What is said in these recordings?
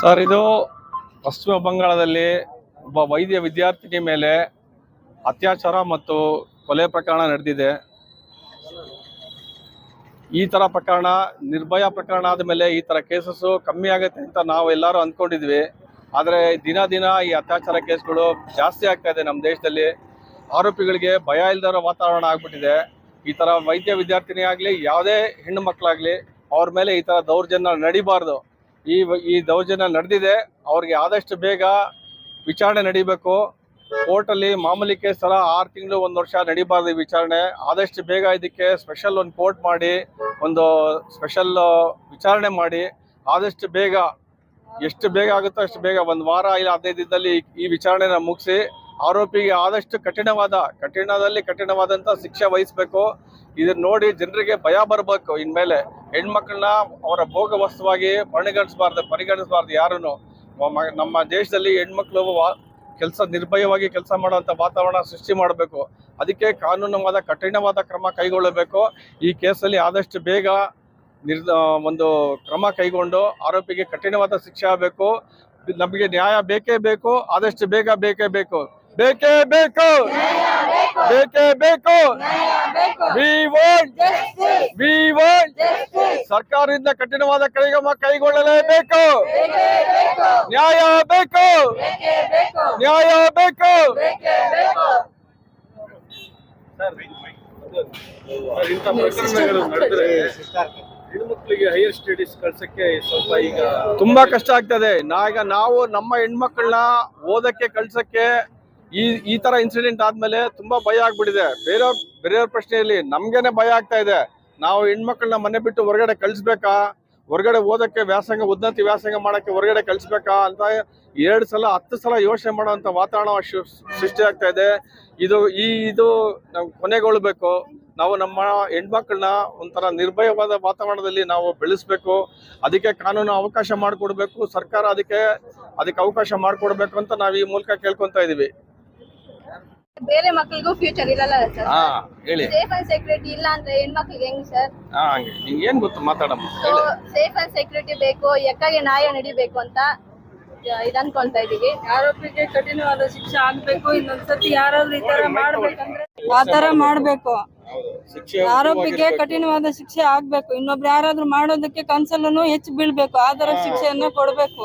Sir, ಇದು ಪಶ್ಚಿಮ ಬಂಗಾಳದಲ್ಲಿ ಒಬ್ಬ ವೈದ್ಯ ವಿದ್ಯಾರ್ಥಿನಿ ಮೇಲೆ ಅತ್ಯಾಚಾರ ಮತ್ತು ಕೊಲೆ ಪ್ರಕರಣ ನಡೆದಿದೆ. ಈ ಥರ ಪ್ರಕರಣ, ನಿರ್ಭಯ ಪ್ರಕರಣ ಆದ ಮೇಲೆ ಈ ಥರ ಕೇಸಸ್ಸು ಕಮ್ಮಿ ಆಗುತ್ತೆ ಅಂತ ನಾವು ಎಲ್ಲರೂ ಅಂದ್ಕೊಂಡಿದ್ವಿ. ಆದರೆ ದಿನ ದಿನ ಈ ಅತ್ಯಾಚಾರ ಕೇಸ್ಗಳು ಜಾಸ್ತಿ ಆಗ್ತಾ ಇದೆ ನಮ್ಮ ದೇಶದಲ್ಲಿ. ಆರೋಪಿಗಳಿಗೆ ಭಯ ಇಲ್ದಿರೋ ವಾತಾವರಣ ಆಗ್ಬಿಟ್ಟಿದೆ. ಈ ಥರ ವೈದ್ಯ ವಿದ್ಯಾರ್ಥಿನಿ ಆಗಲಿ ಯಾವುದೇ ಹೆಣ್ಣು ಮಕ್ಕಳಾಗಲಿ, ಅವ್ರ ಮೇಲೆ ಈ ಥರ ದೌರ್ಜನ್ಯ ನಡಿಬಾರ್ದು. ಈ ಈ ದೌರ್ಜನ್ಯ ನಡೆದಿದೆ, ಅವ್ರಿಗೆ ಆದಷ್ಟು ಬೇಗ ವಿಚಾರಣೆ ನಡಿಬೇಕು. ಕೋರ್ಟಲ್ಲಿ ಮಾಮೂಲಿ ಕೇಸ್ ಥರ ಆರು ತಿಂಗಳು ಒಂದು ವರ್ಷ ನಡಿಬಾರ್ದು ವಿಚಾರಣೆ. ಆದಷ್ಟು ಬೇಗ ಇದಕ್ಕೆ ಸ್ಪೆಷಲ್ ಒಂದು ಕೋರ್ಟ್ ಮಾಡಿ, ಒಂದು ಸ್ಪೆಷಲ್ ವಿಚಾರಣೆ ಮಾಡಿ, ಆದಷ್ಟು ಬೇಗ, ಎಷ್ಟು ಬೇಗ ಆಗುತ್ತೋ ಅಷ್ಟು ಬೇಗ ಒಂದು ವಾರ ಇಲ್ಲ ಹದಿನೈದು ದಿನದಲ್ಲಿ ಈ ವಿಚಾರಣೆನ ಮುಗಿಸಿ ಆರೋಪಿಗೆ ಆದಷ್ಟು ಕಠಿಣವಾದ, ಕಠಿಣದಲ್ಲಿ ಕಠಿಣವಾದಂಥ ಶಿಕ್ಷೆ ವಹಿಸಬೇಕು. ಇದನ್ನ ನೋಡಿ ಜನರಿಗೆ ಭಯ ಬರಬೇಕು. ಇನ್ಮೇಲೆ ಹೆಣ್ಮಕ್ಳನ್ನ ಅವರ ಭೋಗ ವಸ್ತುವಾಗಿ ಪರಿಗಣಿಸಬಾರ್ದು ಪರಿಗಣಿಸಬಾರ್ದು ಯಾರನ್ನು ನಮ್ಮ ದೇಶದಲ್ಲಿ ಹೆಣ್ಮಕ್ಳು ಕೆಲಸ ನಿರ್ಭಯವಾಗಿ ಕೆಲಸ ಮಾಡುವಂಥ ವಾತಾವರಣ ಸೃಷ್ಟಿ ಮಾಡಬೇಕು. ಅದಕ್ಕೆ ಕಾನೂನುವಾದ, ಕಠಿಣವಾದ ಕ್ರಮ ಕೈಗೊಳ್ಳಬೇಕು. ಈ ಕೇಸಲ್ಲಿ ಆದಷ್ಟು ಬೇಗ ನಿರ್ ಒಂದು ಕ್ರಮ ಕೈಗೊಂಡು ಆರೋಪಿಗೆ ಕಠಿಣವಾದ ಶಿಕ್ಷೆ ಆಗಬೇಕು. ನಮಗೆ ನ್ಯಾಯ ಬೇಕೇ ಬೇಕು, ಆದಷ್ಟು ಬೇಗ ಬೇಕೇ ಬೇಕು. ಬೇಕೇ ಬೇಕು. ಬೇಕೇ ಬೇಕು. ವಿ ವಾಂಟ್ ವಿ ವಾಂಟ್ ಸರ್ಕಾರದಿಂದ ಕಠಿಣವಾದ ಕ್ರಮ ಕೈಗೊಳ್ಳಲೇಬೇಕು. ನ್ಯಾಯ ಬೇಕು. ನ್ಯಾಯ ಬೇಕು. ಇಂಥ ಪ್ರಕರಣಗಳು ನಡೆದ್ರೆ ಹೆಣ್ಮಕ್ಳಿಗೆ ಹೈಯರ್ ಸ್ಟಡೀಸ್ ಕಳ್ಸಕ್ಕೆ ಸ್ವಲ್ಪ ಈಗ ತುಂಬಾ ಕಷ್ಟ ಆಗ್ತದೆ. ನಾಗ ನಾವು ನಮ್ಮ ಹೆಣ್ಮಕ್ಳನ್ನ ಓದಕ್ಕೆ ಕಳ್ಸಕ್ಕೆ ಈ ಈ ತರ ಇನ್ಸಿಡೆಂಟ್ ಆದ್ಮೇಲೆ ತುಂಬಾ ಭಯ ಆಗ್ಬಿಟ್ಟಿದೆ. ಬೇರೆಯವ್ರ ಬೇರೆಯವ್ರ ಪ್ರಶ್ನೆಯಲ್ಲಿ ನಮ್ಗೇನೆ ಭಯ ಆಗ್ತಾ ಇದೆ. ನಾವು ಹೆಣ್ಮಕ್ಳನ್ನ ಮನೆ ಬಿಟ್ಟು ಹೊರಗಡೆ ಕಳಿಸ್ಬೇಕಾ? ಹೊರಗಡೆ ಓದಕ್ಕೆ ವ್ಯಾಸಂಗ ಉನ್ನತಿ ವ್ಯಾಸಂಗ ಮಾಡಕ್ಕೆ ಹೊರಗಡೆ ಕಳಿಸ್ಬೇಕಾ ಅಂತ ಎರಡು ಸಲ, ಹತ್ತು ಸಲ ಯೋಚನೆ ಮಾಡುವಂತ ವಾತಾವರಣ ಸೃಷ್ಟಿ ಆಗ್ತಾ ಇದೆ. ಇದು, ಈ, ಇದು ನಾವು ಕೊನೆಗೊಳ್ಬೇಕು. ನಾವು ನಮ್ಮ ಹೆಣ್ಮಕ್ಳನ್ನ ಒಂಥರ ನಿರ್ಭಯವಾದ ವಾತಾವರಣದಲ್ಲಿ ನಾವು ಬೆಳೆಸ್ಬೇಕು. ಅದಕ್ಕೆ ಕಾನೂನು ಅವಕಾಶ ಮಾಡಿಕೊಡ್ಬೇಕು. ಸರ್ಕಾರ ಅದಕ್ಕೆ ಅದಕ್ಕೆ ಅವಕಾಶ ಮಾಡಿಕೊಡ್ಬೇಕು ಅಂತ ನಾವು ಈ ಮೂಲಕ ಕೇಳ್ಕೊತಾ ಇದೀವಿ. ಬೇರೆ ಮಕ್ಳಿಗೂ ಫ್ಯೂಚರ್ ಇರಲ್ಲ ಸರ್. ಹಾ ಹೇಳಿ. ಸೇಫ್ ಅಂಡ್ ಸೆಕ್ಯೂರಿಟಿ ಇಲ್ಲ ಅಂದ್ರೆ ಹೆಣ್ಮಕ್ಳಿಗೆ ಹೆಂಗ್ ಸರ್? ಹಾ ಹಂಗೆ. ನಿಂಗೆ ಏನ್ ಗೊತ್ತು ಮಾತಾಡಮ್ಮ? ಸೊ ಸೇಫ್ ಅಂಡ್ ಸೆಕ್ಯೂರಿಟಿ ಬೇಕು ಎಕ್ಕಾಗೆ ನ್ಯಾಯ ನಡಿಬೇಕು ಅಂತ ಇದ್- ಅನ್ಕೊಂತಾ ಇದೀವಿ. ಆರೋಪಿಗೆ ಕಠಿಣವಾದ ಶಿಕ್ಷೆ ಆಗ್ಬೇಕು ಇನ್ನೊಂದ್ಸತಿ ಯಾರಾದ್ರೂ ಈ ತರ ಮಾಡ್ಬೇಕಂದ್ರೆ ಆ ತರ ಮಾಡ್ಬೇಕು. ಶಿಕ್ಷೆ ಆರೋಪಿಗೆ ಕಠಿಣವಾದ ಶಿಕ್ಷೆ ಆಗ್ಬೇಕು. ಇನ್ನೊಬ್ರು ಯಾರಾದ್ರೂ ಮಾಡೋದಕ್ಕೆ ಕನ್ಸಲ್ಲೂ ಹೆಚ್ಚು ಬೀಳ್ಬೇಕು. ಆ ತರ ಶಿಕ್ಷೆಯನ್ನ ಕೊಡ್ಬೇಕು.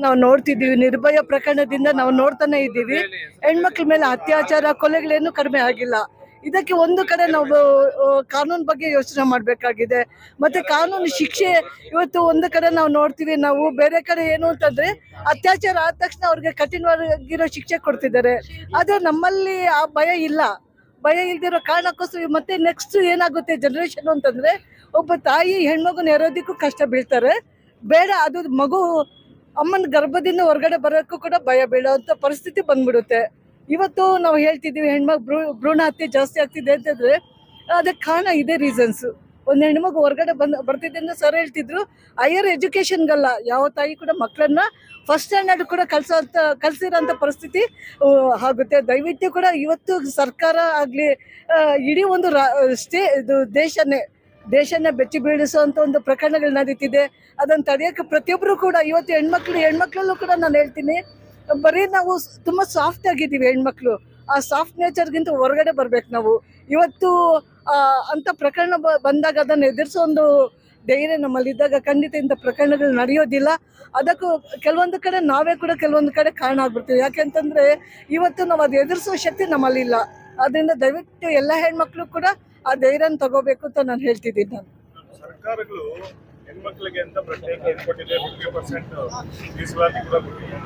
ನಾವು ನೋಡ್ತಿದ್ದೀವಿ. ನಿರ್ಭಯ ಪ್ರಕರಣದಿಂದ ನಾವು ನೋಡ್ತಾನೆ ಇದ್ದೀವಿ. ಹೆಣ್ಮಕ್ಳ ಮೇಲೆ ಅತ್ಯಾಚಾರ, ಕೊಲೆಗಳೇನು ಕಡಿಮೆ ಆಗಿಲ್ಲ. ಇದಕ್ಕೆ ಒಂದು ಕಡೆ ನಾವು ಕಾನೂನು ಬಗ್ಗೆ ಯೋಚನೆ ಮಾಡಬೇಕಾಗಿದೆ. ಮತ್ತೆ ಕಾನೂನು ಶಿಕ್ಷೆ ಇವತ್ತು ಒಂದು ಕಡೆ ನಾವು ನೋಡ್ತೀವಿ. ನಾವು ಬೇರೆ ಕಡೆ ಏನು ಅಂತಂದ್ರೆ ಅತ್ಯಾಚಾರ ಆದ ತಕ್ಷಣ ಅವ್ರಿಗೆ ಕಠಿಣವಾಗಿರೋ ಶಿಕ್ಷೆ ಕೊಡ್ತಿದ್ದಾರೆ. ಆದ್ರೆ ನಮ್ಮಲ್ಲಿ ಆ ಭಯ ಇಲ್ಲ. ಭಯ ಇಲ್ದಿರೋ ಕಾರಣಕ್ಕೋಸ್ಕರ ಮತ್ತೆ ನೆಕ್ಸ್ಟ್ ಏನಾಗುತ್ತೆ ಜನರೇಷನ್ ಅಂತಂದ್ರೆ, ಒಬ್ಬ ತಾಯಿ ಹೆಣ್ಮಗುನ ನೆರೋದಿಕ್ಕೂ ಕಷ್ಟ ಬೀಳ್ತಾರೆ. ಬೇಡ, ಅದು ಮಗು ಅಮ್ಮನ ಗರ್ಭದಿಂದ ಹೊರಗಡೆ ಬರೋಕ್ಕೂ ಕೂಡ ಭಯ ಬೀಳೋಂಥ ಪರಿಸ್ಥಿತಿ ಬಂದ್ಬಿಡುತ್ತೆ. ಇವತ್ತು ನಾವು ಹೇಳ್ತಿದ್ದೀವಿ, ಹೆಣ್ಮಗು ಭ್ರೂ ಭ್ರೂಣ ಹತ್ಯೆ ಜಾಸ್ತಿ ಆಗ್ತಿದೆ ಅಂತಂದರೆ ಅದಕ್ಕೆ ಕಾರಣ ಇದೇ ರೀಸನ್ಸ್ ಒಂದು ಹೆಣ್ಮಗು ಹೊರಗಡೆ ಬಂದು ಬರ್ತಿದ್ದೆ ಅಂತ ಸರ್ ಹೇಳ್ತಿದ್ರು ಹೈಯರ್ ಎಜುಕೇಷನ್ಗಲ್ಲ ಯಾವ ತಾಯಿ ಕೂಡ ಮಕ್ಕಳನ್ನ ಫಸ್ಟ್ ಸ್ಟ್ಯಾಂಡರ್ಡ್ ಕೂಡ ಕಳ್ಸೋಂಥ ಕಲ್ಸಿರೋಂಥ ಪರಿಸ್ಥಿತಿ ಆಗುತ್ತೆ. ದಯವಿಟ್ಟು ಕೂಡ ಇವತ್ತು ಸರ್ಕಾರ ಆಗಲಿ ಇಡೀ ಒಂದು ರಾ, ಸ್ಟೇ, ಇದು ದೇಶನೇ ದೇಶನೇ ಬೆಚ್ಚಿ ಬೀಳಿಸುವಂಥ ಒಂದು ಪ್ರಕರಣಗಳು ನಡೀತಿದೆ. ಅದನ್ನು ತಡೆಯೋಕೆ ಪ್ರತಿಯೊಬ್ಬರು ಕೂಡ, ಇವತ್ತು ಹೆಣ್ಮಕ್ಳು, ಹೆಣ್ಮಕ್ಳಲ್ಲೂ ಕೂಡ ನಾನು ಹೇಳ್ತೀನಿ, ಬರೀ ನಾವು ತುಂಬ ಸಾಫ್ಟ್ ಆಗಿದ್ದೀವಿ ಹೆಣ್ಮಕ್ಳು. ಆ ಸಾಫ್ಟ್ ನೇಚರ್ಗಿಂತ ಹೊರಗಡೆ ಬರ್ಬೇಕು ನಾವು. ಇವತ್ತು ಅಂತ ಪ್ರಕರಣ ಬಂದಾಗ ಅದನ್ನು ಎದುರಿಸೋ ಒಂದು ಧೈರ್ಯ ನಮ್ಮಲ್ಲಿದ್ದಾಗ ಖಂಡಿತ ಇಂಥ ಪ್ರಕರಣಗಳು ನಡೆಯೋದಿಲ್ಲ. ಅದಕ್ಕೂ ಕೆಲವೊಂದು ಕಡೆ ನಾವೇ ಕೂಡ ಕೆಲವೊಂದು ಕಡೆ ಕಾರಣ ಆಗ್ಬಿಡ್ತೀವಿ. ಯಾಕೆಂತಂದ್ರೆ ಇವತ್ತು ನಾವು ಅದು ಎದುರಿಸೋ ಶಕ್ತಿ ನಮ್ಮಲ್ಲಿಲ್ಲ. ಅದರಿಂದ ದಯವಿಟ್ಟು ಎಲ್ಲ ಹೆಣ್ಮಕ್ಳು ಕೂಡ ಆ ಧೈರ್ಯನ ತಗೋಬೇಕು ಅಂತ ನಾನು ಹೇಳ್ತಿದ್ದೀನಿ ನಾನು. ಸರ್ಕಾರಗಳು ಹೆಣ್ಮಕ್ಳಿಗೆ ಅಂತ ಪ್ರತ್ಯೇಕ ಇದು ಕೊಟ್ಟಿದೆ ಫಿಫ್ಟಿ ಪರ್ಸೆಂಟ್ ಮೀಸಲಾತಿ ಕೂಡ ಕೊಟ್ಟಿದೆ.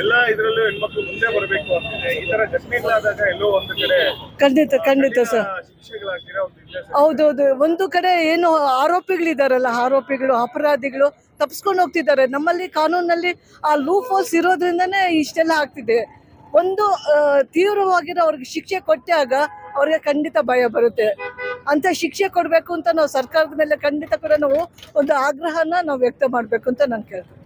ಎಲ್ಲ ಇದ್ರಲ್ಲೂ ಹೆಣ್ಮಕ್ಳು ಮುಂದೆ ಬರಬೇಕು ಅಂತಿದೆ. ಈ ತರ ಘಟನೆಗಳಾದಾಗ ಎಲ್ಲೋ ಒಂದು ಕಡೆ ಖಂಡಿತ ಖಂಡಿತ ಸರ್. ಹೌದೌದು. ಒಂದು ಕಡೆ ಏನು ಆರೋಪಿಗಳಿದಾರಲ್ಲ ಆರೋಪಿಗಳು ಅಪರಾಧಿಗಳು ತಪ್ಸ್ಕೊಂಡು ಹೋಗ್ತಿದ್ದಾರೆ. ನಮ್ಮಲ್ಲಿ ಕಾನೂನಲ್ಲಿ ಆ ಲೂಫ್ ಹೋಲ್ಸ್ ಇರೋದ್ರಿಂದನೇ ಇಷ್ಟೆಲ್ಲ ಆಗ್ತಿದೆ. ಒಂದು ತೀವ್ರವಾಗಿರೋ ಅವ್ರಿಗೆ ಶಿಕ್ಷೆ ಕೊಟ್ಟಾಗ ಅವ್ರಿಗೆ ಖಂಡಿತ ಭಯ ಬರುತ್ತೆ. ಅಂತ ಶಿಕ್ಷೆ ಕೊಡಬೇಕು ಅಂತ ನಾವು ಸರ್ಕಾರದ ಮೇಲೆ ಖಂಡಿತ ಕೂಡ ನಾವು ಒಂದು ಆಗ್ರಹನ ನಾವು ವ್ಯಕ್ತ ಮಾಡಬೇಕು ಅಂತ ನಾನು ಕೇಳ್ತೀನಿ.